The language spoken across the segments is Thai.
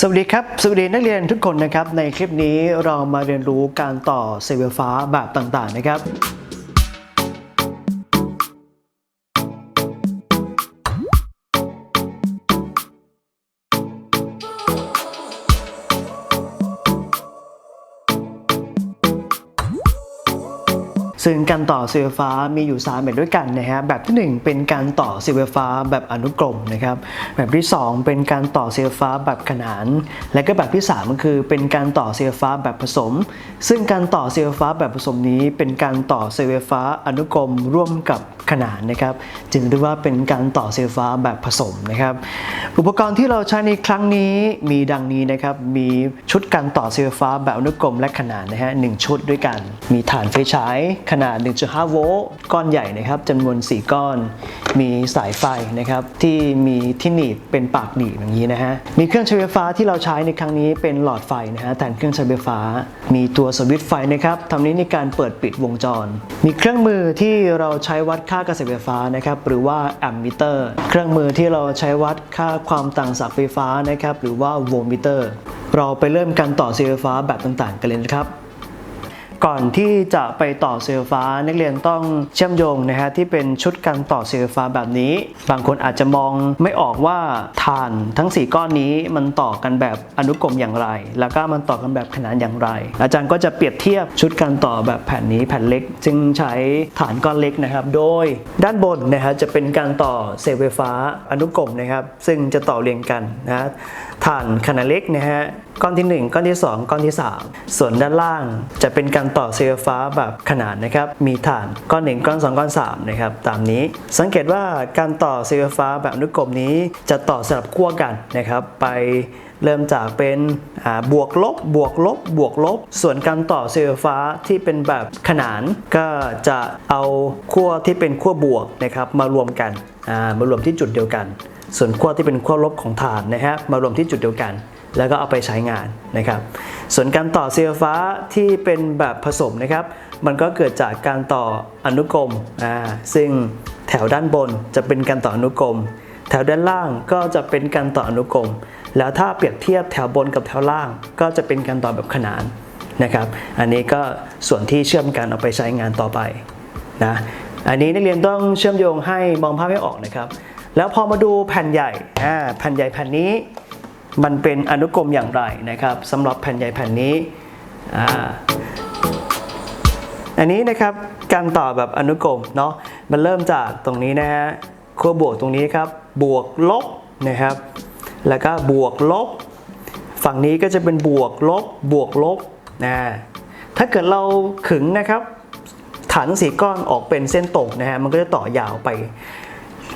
สวัสดีครับ สวัสดีนักเรียนทุกคนนะครับ ในคลิปนี้เรามาเรียนรู้การต่อเซลล์ไฟฟ้าแบบต่างๆนะครับ ซึ่งการต่อเซลล์ไฟฟ้ามีอยู่ 3 แบบด้วยกันนะฮะแบบทีหนึ่1 เป็นการต่อเซลล์ไฟฟ้าแบบอนุกรมนะครับแบบที่ 2 เป็นการต่อเซลล์ไฟฟ้าแบบขนาน และก็แบบที่ 3 ก็คือเป็นการต่อเซลล์ไฟฟ้าแบบผสม ซึ่งการต่อเซลล์ไฟฟ้าแบบผสมนี้ เป็นการต่อเซลล์ไฟฟ้าอนุกรมร่วมกับขนานนะครับจึงเรียกว่าเป็นการต่อเซลล์ไฟฟ้าแบบผสมนะครับอุปกรณ์ที่เราใช้ในครั้งนี้มีดังนี้นะครับมีชุดการต่อเซลล์ไฟฟ้าแบบอนุกรมและขนานนะฮะหนึ่งชุดด้วยกัน มีฐานไฟฉายขนาด 1.5 โวลต์ก้อนใหญ่นะครับจำนวน 4 ก้อน มีสายไฟนะครับที่มีที่หนีบเป็นปากหนีบอย่างนี้นะฮะมีเครื่องใช้ไฟฟ้าที่เราใช้ในครั้งนี้เป็นหลอดไฟนะฮะแทนเครื่องใช้ไฟฟ้า มีตัวสวิตช์ไฟนะครับทำนี้ในการเปิดปิดวงจร มีเครื่องมือที่เราใช้วัดค่ากระแสไฟฟ้านะครับหรือว่าแอมมิเตอร์เครื่องมือที่เราใช้วัดค่าความต่างศักย์ไฟฟ้านะครับหรือว่าโวลต์มิเตอร์เราไปเริ่มการต่อเซลล์ไฟฟ้าแบบต่างๆ กันเลยนะครับ ก่อนที่จะไปต่อเซลฟ้านักเรียนต้องเชื่อมโยงนะฮะที่เป็นชุดการต่อเซลฟ้าแบบนี้ บางคนอาจจะมองไม่ออกว่าถ่านทั้ง 4 ก้อนนี้มันต่อกันแบบอนุกรมอย่างไร แล้วก็มันต่อกันแบบขนานอย่างไร อาจารย์ก็จะเปรียบเทียบชุดการต่อแบบแผ่นนี้แผ่นเล็ก จึงใช้ฐานก้อนเล็กนะครับ โดยด้านบนนะฮะจะเป็นการต่อเซลล์ไฟฟ้าอนุกรมนะครับ ซึ่งจะต่อเรียงกันนะฮะ ฐานขนาดเล็กนะฮะก้อนที่ 1 ก้อนที่ 2 ก้อนที่ 3 ส่วนด้านล่างจะเป็นการต่อเซลล์ฟ้าแบบขนานนะครับมีฐานก้อน 1 ก้อน 2 ก้อน3นะครับตามนี้สังเกตว่าการต่อเซลล์ฟ้าแบบอนุกรมนี้จะต่อสลับขั้วกันนะครับไปเริ่มจากเป็นบวกลบบวกลบบวกลบ ส่วนการต่อเซลล์ฟ้าที่เป็นแบบขนานก็จะเอาขั้วที่เป็นขั้วบวกนะครับมารวมกันมารวมที่จุดเดียวกัน ส่วนขั้วที่เป็นขั้วลบของฐานนะฮะมารวมที่จุดเดียวกัน แล้วก็เอาไปใช้งานนะครับ ส่วนการต่อเซลล์ฟฟ้าที่เป็นแบบผสมนะครับ มันก็เกิดจากการต่ออนุกรมอ่าซึ่งแถวด้านบนจะเป็นการต่ออนุกรม แถวด้านล่างก็จะเป็นการต่ออนุกรม แล้วถ้าเปรียบเทียบแถวบนกับแถวล่าง ก็จะเป็นการต่อแบบขนานนะครับ อันนี้ก็ส่วนที่เชื่อมกันเอาไปใช้งานต่อไปนะอันนี้นักเรียนต้องเชื่อมโยงให้มองภาพให้ออกนะครับ แล้วพอมาดูแผ่นใหญ่อ่าแผ่นใหญ่แผ่นนี้มันเป็นอนุกรมอย่างไรนะครับสำหรับแผ่นใหญ่แผ่นนี้อ่าอันนี้นะครับการต่อแบบอนุกรมเนาะมันเริ่มจากตรงนี้นะฮะขั้วบวกตรงนี้ครับบวกลบนะครับ แล้วก็บวกลบ ฝั่งนี้ก็จะเป็นบวกลบบวกลบนะถ้าเกิดเราขึงนะครับ ฐานสีก้อนออกเป็นเส้นตรงนะฮะมันก็จะต่อยาวไป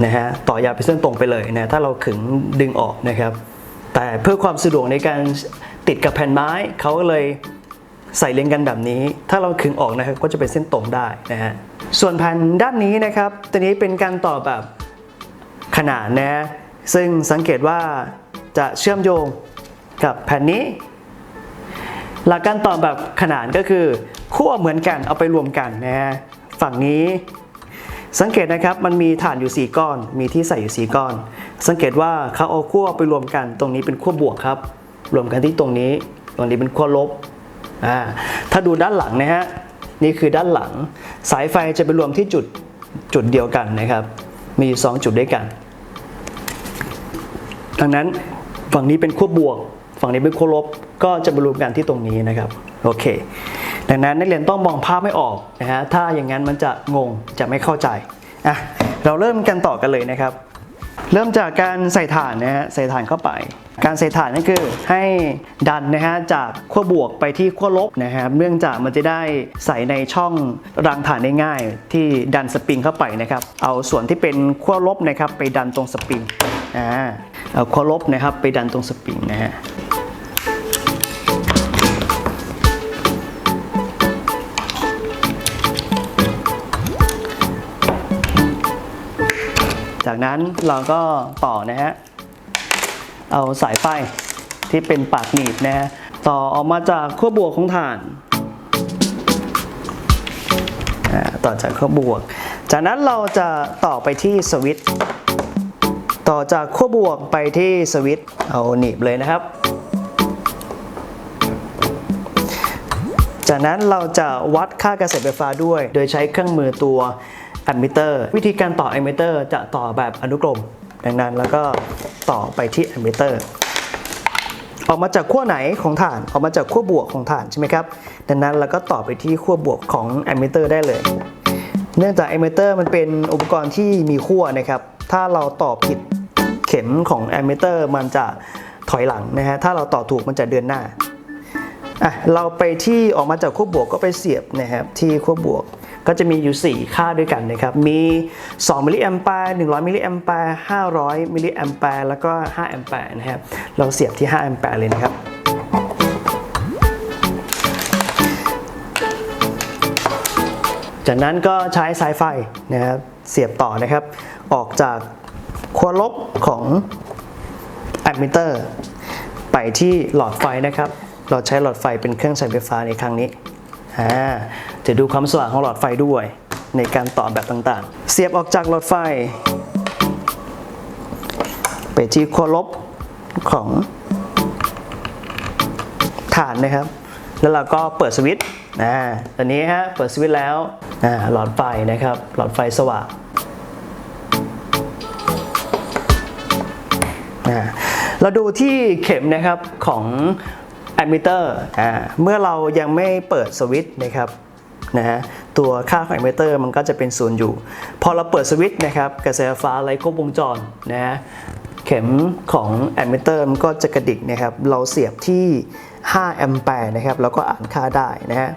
นะฮะต่อยาวไปเส้นตรงไปเลยนะถ้าเราขึงดึงออกนะครับ แต่เพื่อความสะดวกในการติดกับแผ่นไม้เขาก็เลยใส่เรียงกันแบบนี้ ถ้าเราขึงออกนะครับก็จะเป็นเส้นตรงได้นะฮะส่วนแผ่นด้านนี้นะครับ ตัวนี้เป็นการต่อแบบขนานนะฮะซึ่งสังเกตว่าจะเชื่อมโยงกับแผ่นนี้ หลักการต่อแบบขนานก็คือขั้วเหมือนกันเอาไปรวมกันนะฮะฝั่งนี้ สังเกตนะครับมันมีฐานอยู่ 4 ก้อน มีที่ใส่อยู่ 4 ก้อน สังเกตว่าเขาเอาขั้วไปรวมกัน ตรงนี้เป็นขั้วบวกครับ รวมกันที่ตรงนี้ ตรงนี้เป็นขั้วลบอ่าถ้าดูด้านหลังนะฮะนี่คือด้านหลัง สายไฟจะไปรวมที่จุดจุดเดียวกันนะครับ มีอยู่สองจุดด้วยกัน ดังนั้นฝั่งนี้เป็นขั้วบวก ฝั่งนี้เป็นขั้วลบ ก็จะมารวมกันที่ตรงนี้นะครับ โอเค ดังนั้นนักเรียนต้องมองภาพไม่ออกนะฮะถ้าอย่างนั้นมันจะงงจะไม่เข้าใจอะเราเริ่มกันต่อกันเลยนะครับ เริ่มจากการใส่ถ่านนะฮะใส่ถ่านเข้าไป การใส่ถ่านนั่นคือให้ดันนะฮะจากขั้วบวกไปที่ขั้วลบนะฮะเนื่องจากมันจะได้ใส่ในช่องรังถ่านได้ง่าย ที่ดันสปริงเข้าไปนะครับเอาส่วนที่เป็นขั้วลบนะครับไปดันตรงสปริงอ่าเอาขั้วลบนะครับไปดันตรงสปริงนะฮะ จากนั้นเราก็ต่อนะฮะ เอาสายไฟที่เป็นปากหนีบนะฮะ ต่อออกมาจากขั้วบวกของฐาน ต่อจากขั้วบวก จากนั้นเราจะต่อไปที่สวิตต่อจากขั้วบวกไปที่สวิตเอาหนีบเลยนะครับ จากนั้นเราจะวัดค่ากระแสไฟฟ้าด้วย โดยใช้เครื่องมือตัว แอมมิเตอร์วิธีการต่อแอมมิเตอร์จะต่อแบบอนุกรม ดังนั้นแล้วก็ต่อไปที่แอมมิเตอร์ออกมาจากขั้วไหนของฐานออกมาจากขั้วบวกของฐานใช่ไหมครับ ดังนั้นเราก็ต่อไปที่ขั้วบวกของแอมมิเตอร์ได้เลย เนื่องจากแอมมิเตอร์มันเป็นอุปกรณ์ที่มีขั้วนะครับ ถ้าเราต่อผิดเข็มของแอมมิเตอร์มันจะถอยหลังนะฮะ ถ้าเราต่อถูกมันจะเดินหน้า อะ เราไปที่ออกมาจากขั้วบวกก็ไปเสียบนะครับที่ขั้วบวก ก็จะมีอยู่ 4 ค่าด้วยกันนะครับ มี 2 มิลลิแอมแปร์100 มิลลิแอมแปร์500 มิลลิแอมแปร์แล้วก็ 5 แอมแปร์นะครับ เราเสียบที่ 5 แอมแปร์เลยนะครับจากนั้นก็ใช้สายไฟนะครับเสียบต่อนะครับ ออกจากขั้วลบของแอมมิเตอร์ ไปที่หลอดไฟนะครับ เราใช้หลอดไฟเป็นเครื่องใช้ไฟฟ้าในครั้งนี้ จะดูความสว่างของหลอดไฟด้วย ในการต่อแบบต่างๆ เสียบออกจากหลอดไฟ ไปที่ขั้วลบของฐานนะครับ แล้วเราก็เปิดสวิตช์อ่าตอนนี้ฮะ เปิดสวิตช์แล้วอ่าหลอดไฟนะครับ หลอดไฟสว่างอ่าเราดูที่เข็มนะครับของ มมิเตอร์อ่าเมื่อเรายังไม่เปิดสวิตช์นะครับนะฮะตัวค่าของแอมมิเตอร์มันก็จะเป็นศูนย์อยู่ พอเราเปิดสวิตช์นะครับกระแสไฟฟ้าไล่ครบวงจรนะฮะเข็มของแอมมิเตอร์มันก็จะกระดิกนะครับเราเสียบที่ 5 แอมแปร์นะครับแล้วก็อ่านค่าได้นะฮะ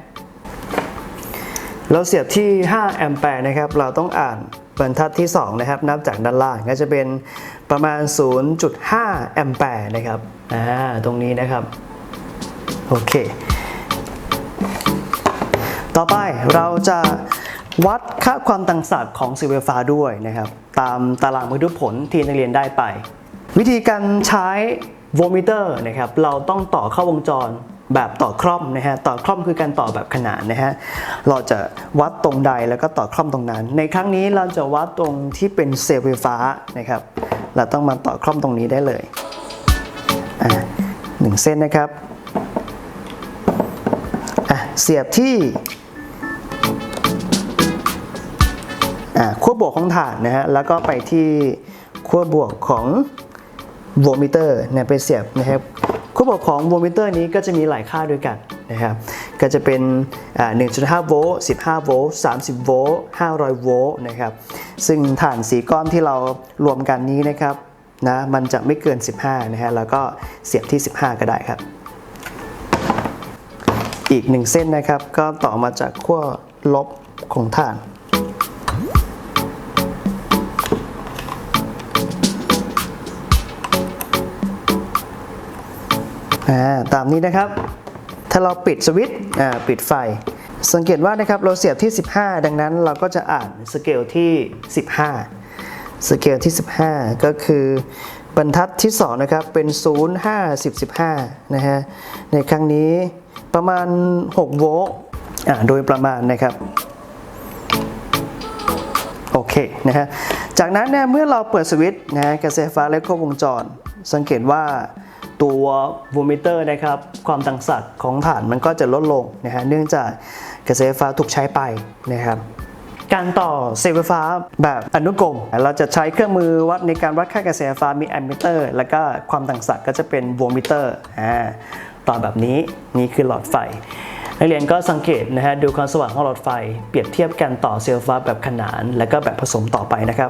เราเสียบที่ 5 แอมแปร์นะครับเราต้องอ่านบรรทัดที่ 2 นะครับ นับจากด้านล่างก็จะเป็นประมาณ 0.5 แอมแปร์นะครับอ่าตรงนี้นะครับ โอเค ต่อไปเราจะวัดค่าความต่างศักย์ของสื่อไฟฟ้าด้วยนะครับ ตามตารางบันทึกผลที่นักเรียนได้ไป วิธีการใช้โวมิเตอร์นะครับ เราต้องต่อเข้าวงจรแบบต่อคร่อมนะฮะ ต่อคร่อมคือการต่อแบบขนานนะฮะ เราจะวัดตรงใดแล้วก็ต่อคร่อมตรงนั้น ในครั้งนี้เราจะวัดตรงที่เป็นเซลล์ไฟฟ้านะครับ เราต้องมาต่อคร่อมตรงนี้ได้เลยอะหนึ่งเส้นนะครับ เสียบที่ขั้วบวกของฐานนะฮะ แล้วก็ไปที่ขั้วบวกของโวลต์มิเตอร์เนี่ยไปเสียบนะครับขั้วบวกของโวลต์มิเตอร์นี้ก็จะมีหลายค่าด้วยกันนะครับ ก็จะเป็น 1.5 โวลต์ 15 โวลต์ 30 โวลต์ 500 โวลต์นะครับ ซึ่งฐานสีก้อนที่เรารวมกันนี้นะครับนะ มันจะไม่เกิน 15 นะฮะ แล้วก็เสียบที่ 15 ก็ได้ครับ อีกหนึ่งเส้นนะครับ ก็ต่อมาจากขั้วลบของฐานอ่าตามนี้นะครับ ถ้าเราปิดสวิตช์อ่าปิดไฟ สังเกตว่านะครับเราเสียบที่ 15 ดังนั้นเราก็จะอ่านสเกลที่ 15 สเกลที่ 15 ก็คือบรรทัดที่ 2 นะครับ เป็น 0 5 10 15 นะฮะ ในครั้งนี้ ประมาณ 6 โวลต์อ่าโดยประมาณนะครับโอเคนะฮะจากนั้นเนี่ยเมื่อเราเปิดสวิตช์นะฮะกระแสไฟฟ้าและครบวงจร สังเกตว่าตัวโวลต์มิเตอร์นะครับความต่างศักย์ของฐานมันก็จะลดลงนะฮะเนื่องจากกระแสไฟฟ้าถูกใช้ไปนะครับการต่อเซลล์ไฟฟ้าแบบอนุกรม เราจะใช้เครื่องมือวัดในการวัดค่ากระแสไฟฟ้ามีแอมมิเตอร์ แล้วก็ความต่างศักย์ก็จะเป็นโวลต์มิเตอร์อ่า ต่อแบบนี้นี่คือหลอดไฟ นักเรียนก็สังเกตนะฮะดูความสว่างของหลอดไฟ เปรียบเทียบกันต่อเซลล์ฟ้าแบบขนาน และก็แบบผสมต่อไปนะครับ